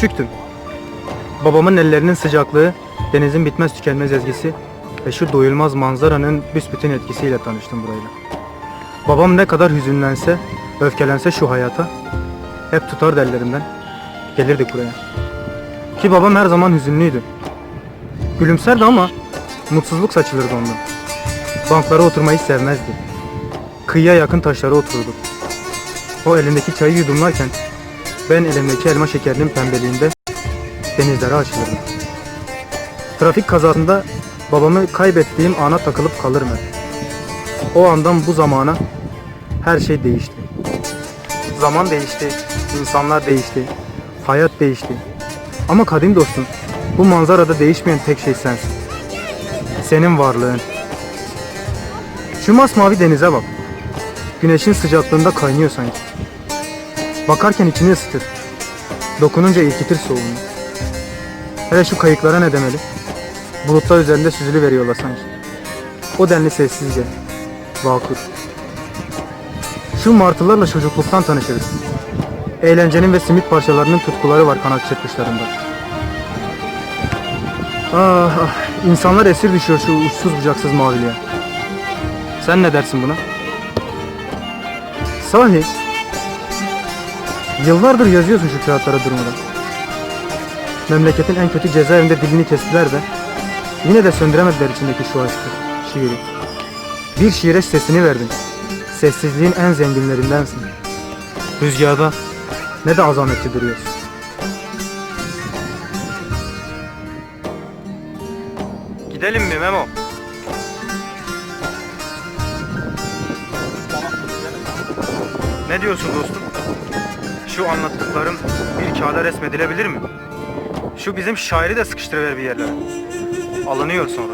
Küçüktüm. Babamın ellerinin sıcaklığı, denizin bitmez tükenmez ezgisi ve şu doyulmaz manzaranın büsbütün etkisiyle tanıştım burayla. Babam ne kadar hüzünlense, öfkelense şu hayata, hep tutardı ellerimden, gelirdik buraya. Ki babam her zaman hüzünlüydü. Gülümserdi ama mutsuzluk saçılırdı ondan. Banklara oturmayı sevmezdi. Kıyıya yakın taşlara otururduk. O elindeki çayı yudumlarken ben elimdeki elma şekerinin pembeliğinde denizlere açılırdım. Trafik kazasında babamı kaybettiğim ana takılıp kalırım hep. O andan bu zamana her şey değişti. Zaman değişti, insanlar değişti, hayat değişti. Ama kadim dostum, bu manzarada değişmeyen tek şey sensin. Senin varlığın. Şu masmavi denize bak. Güneşin sıcaklığında kaynıyor sanki. Bakarken içini ısıtır. Dokununca irkitir soğuğunu. Hele şu kayıklara ne demeli? Bulutlar üzerinde süzülü veriyorlar sanki. O denli sessizce. Vakur. Şu martılarla çocukluktan tanışırız. Eğlencenin ve simit parçalarının tutkuları var kanat çırpışlarında. Ah, ah, insanlar esir düşüyor şu uçsuz bucaksız maviliğe. Sen ne dersin buna? Sahi, yıllardır yazıyorsun şu kağıtlara durmadan. Memleketin en kötü cezaevinde dilini kestiler de yine de söndüremediler içindeki şu aşkı, şiiri. Bir şiire sesini verdin. Sessizliğin en zenginlerindensin. Rüzgarda ne de azametli duruyorsun. Gidelim mi Memo? Ne diyorsun dostum? Şu anlattıklarım bir kağıda resmedilebilir mi? Şu bizim şairi de sıkıştırıver bir yerlere. Alınıyor sonra.